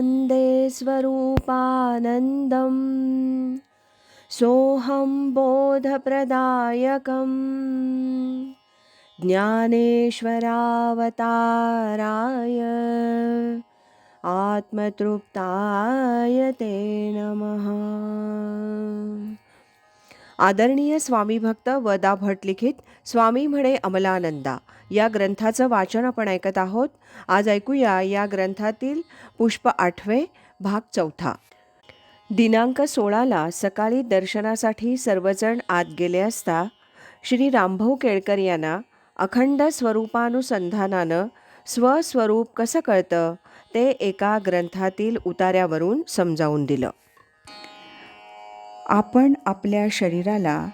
वन्दे स्वरूपानन्दम्। सोऽहं बोधप्रदायकम्। ज्ञानेश्वरावताराय आत्मतृप्ताय ते नमः। आदरणीय स्वामी भक्त वदा भट लिखित स्वामी म्हणे अमलानंदा. या ग्रंथाचं वाचन आपण ऐकत आहोत. आज ऐकूया या ग्रंथातील पुष्प आठवे भाग चौथा. दिनांक सोळाला सकाळी दर्शनासाठी सर्वजण आत गेले असता श्री रामभाऊ केळकर यांना अखंड स्वरूपानुसंधानानं स्वस्वरूप कसं कळतं ते एका ग्रंथातील उतार्यावरून समजावून दिलं. आपण आपल्या शरीराला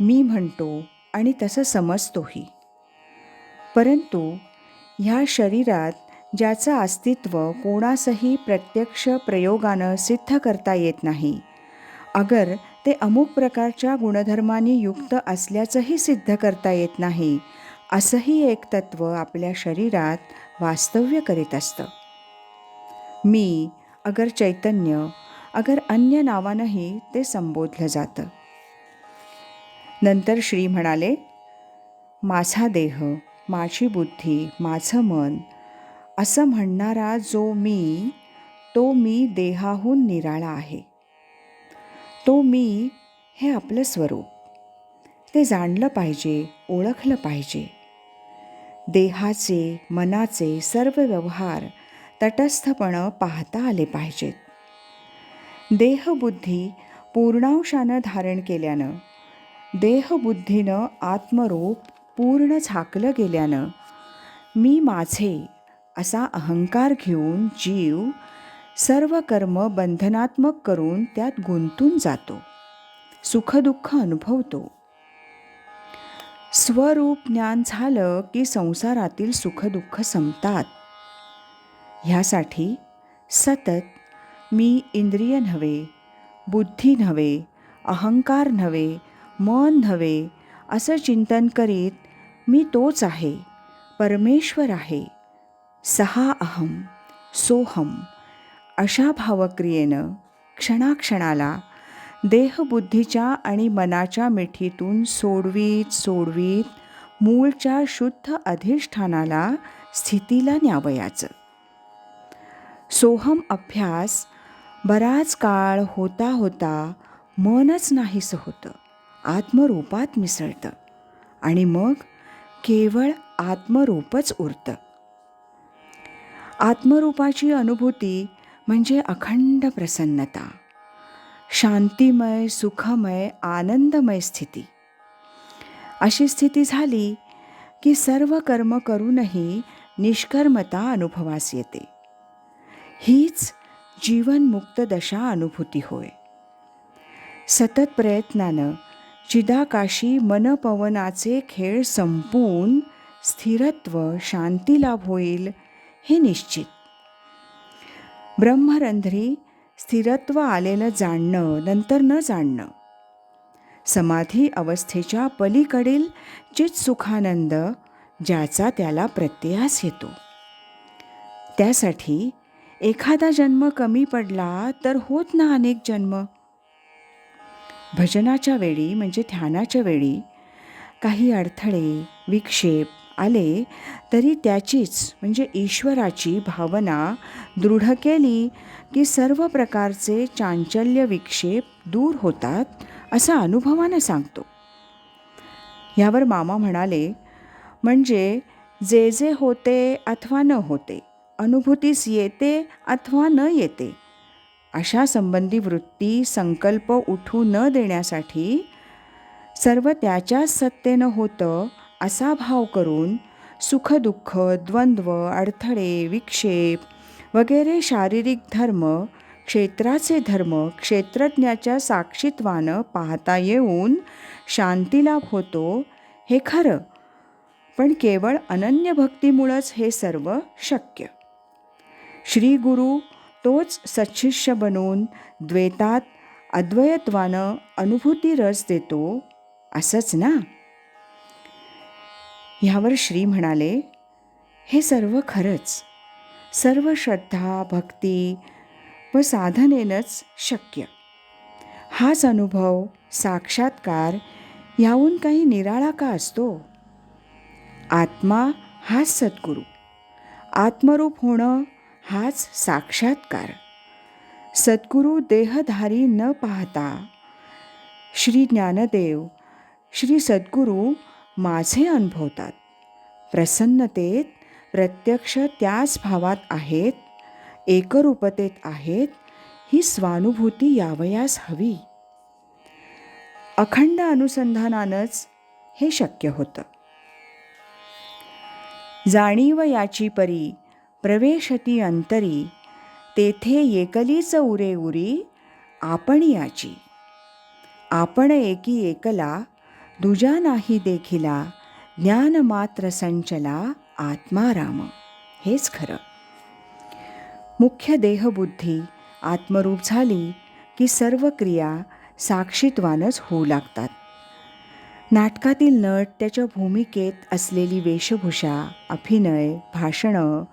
मी म्हणतो आणि तसं समजतोही. परंतु ह्या शरीरात ज्याचं अस्तित्व कोणासही प्रत्यक्ष प्रयोगानं सिद्ध करता येत नाही अगर ते अमुक प्रकारच्या गुणधर्मांनी युक्त असल्याचंही सिद्ध करता येत नाही असंही एक तत्त्व आपल्या शरीरात वास्तव्य करीत असतं. मी अगर चैतन्य अगर अन्य नावानंही ते संबोधलं जातं. नंतर श्री म्हणाले माझा देह माझी बुद्धी माझं मन असं म्हणणारा जो मी तो मी देहाहून निराळा आहे. तो मी हे आपलं स्वरूप. ते जाणलं पाहिजे ओळखलं पाहिजे. देहाचे मनाचे सर्व व्यवहार तटस्थपणं पाहता आले पाहिजेत. देहबुद्धी पूर्णांशानं धारण केल्यानं देहबुद्धीनं आत्मरूप पूर्ण झाकलं गेल्यानं मी माझे असा अहंकार घेऊन जीव सर्व कर्म बंधनात्मक करून त्यात गुंतून जातो सुखदुःख अनुभवतो. स्वरूप ज्ञान झालं की संसारातील सुखदुःख संपतात. ह्यासाठी सतत मी इंद्रिय नव्हे बुद्धी नव्हे अहंकार नव्हे मन नव्हे असं चिंतन करीत मी तोच आहे परमेश्वर आहे. सहा अहम सोहम. अशा भावक्रियेनं क्षणाक्षणाला देहबुद्धीच्या आणि मनाच्या मिठीतून सोडवीत सोडवीत मूळच्या शुद्ध अधिष्ठानाला स्थितीला न्यावयाचं. सोहम अभ्यास बराच काळ होता होता मनच नाहीसं होतं. आत्मरूपात मिसळतं. आणि मग केवळ आत्मरूपच उरतं. आत्मरूपाची अनुभूती म्हणजे अखंड प्रसन्नता. शांतिमय सुखमय आनंदमय स्थिती. अशी स्थिती झाली की सर्व कर्म करूनही निष्कर्मता अनुभवास येते. हीच जीवनमुक्त दशा अनुभूती होय. सतत प्रयत्नानं चिदाकाशी मनपवनाचे खेळ संपून स्थिरत्व शांती लाभ होईल हे निश्चित. ब्रह्मरंध्री स्थिरत्व आलेलं जाणणं नंतर न जाणणं. समाधी अवस्थेच्या पलीकडील चित सुखानंद ज्याचा त्याला प्रत्ययास येतो. त्यासाठी एखादा जन्म कमी पडला तर होत ना अनेक जन्म. भजनाच्या वेळी म्हणजे ध्यानाच्या वेळी काही अडथळे विक्षेप आले तरी त्याचीच म्हणजे ईश्वराची भावना दृढ केली की सर्व प्रकारचे चांचल्य विक्षेप दूर होतात असं अनुभवानं सांगतो. यावर मामा म्हणाले म्हणजे जे जे होते अथवा न होते अनुभूतीस येते अथवा न येते. अशा संबंधी वृत्ती संकल्प उठू न देण्यासाठी सर्व त्याच्याच सत्तेनं होतं असा भाव करून सुखदुःख द्वंद्व अडथळे विक्षेप वगैरे शारीरिक धर्म क्षेत्राचे धर्म क्षेत्रज्ञाच्या साक्षीत्वानं पाहता येऊन शांतीलाभ होतो हे खरं. पण केवळ अनन्य भक्तीमुळंच हे सर्व शक्य. श्री गुरु तोच सच्छिष्य बनून द्वैतात अद्वयत्वानं अनुभूती रस देतो असंच ना? ह्यावर श्री म्हणाले हे सर्व खरंच. सर्व श्रद्धा भक्ती व साधनेनंच शक्य. हाच अनुभव साक्षात्कार याहून काही निराळा का असतो? आत्मा हाच सद्गुरू. आत्मरूप होणं हाच साक्षात्कार. सद्गुरू देहधारी न पाहता. श्री ज्ञानदेव श्री सद्गुरू माझे अनुभवतात. प्रसन्नतेत प्रत्यक्ष त्याच भावात आहेत एकरूपतेत आहेत ही स्वानुभूती यावयास हवी. अखंड अनुसंधानानंच हे शक्य होतं. जाणीव याची परी प्रवेशती अंतरी तेथे एकलीच उरे उरी आपण याची. आपण एकी एकला दुजा नाही देखिला ज्ञान मात्र संचला आत्माराम. हेच खरं. मुख्य देहबुद्धी आत्मरूप झाली की सर्व क्रिया साक्षीत्वानच होऊ लागतात. नाटकातील नट त्याच्या भूमिकेत असलेली वेशभूषा अभिनय भाषणं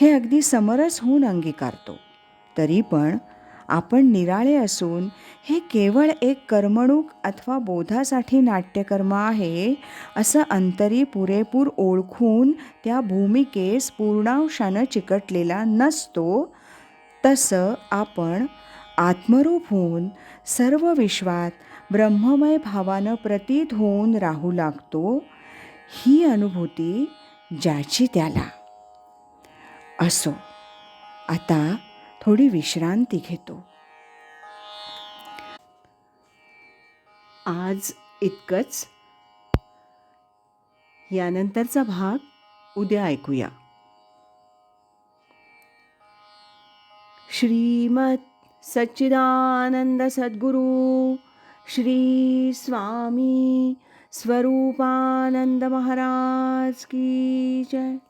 हे अगदी समरस होऊन अंगीकारतो. तरी पण आपण निराळे असून हे केवळ एक करमणूक अथवा बोधासाठी नाट्यकर्म आहे असं अंतरी पुरेपूर ओळखून त्या भूमिकेस पूर्णांशानं चिकटलेला नसतो तसं आपण आत्मरूप होऊन सर्व विश्वात ब्रह्ममय भावानं प्रतीत होऊन राहू लागतो ही अनुभूती ज्याची त्याला असो. आता थोडी विश्रांती घेतो. आज इतकंच. यानंतरचा भाग उद्या ऐकूया. श्रीमत सच्चिदानंद सद्गुरु श्री स्वामी स्वरूपानंद महाराज की जय.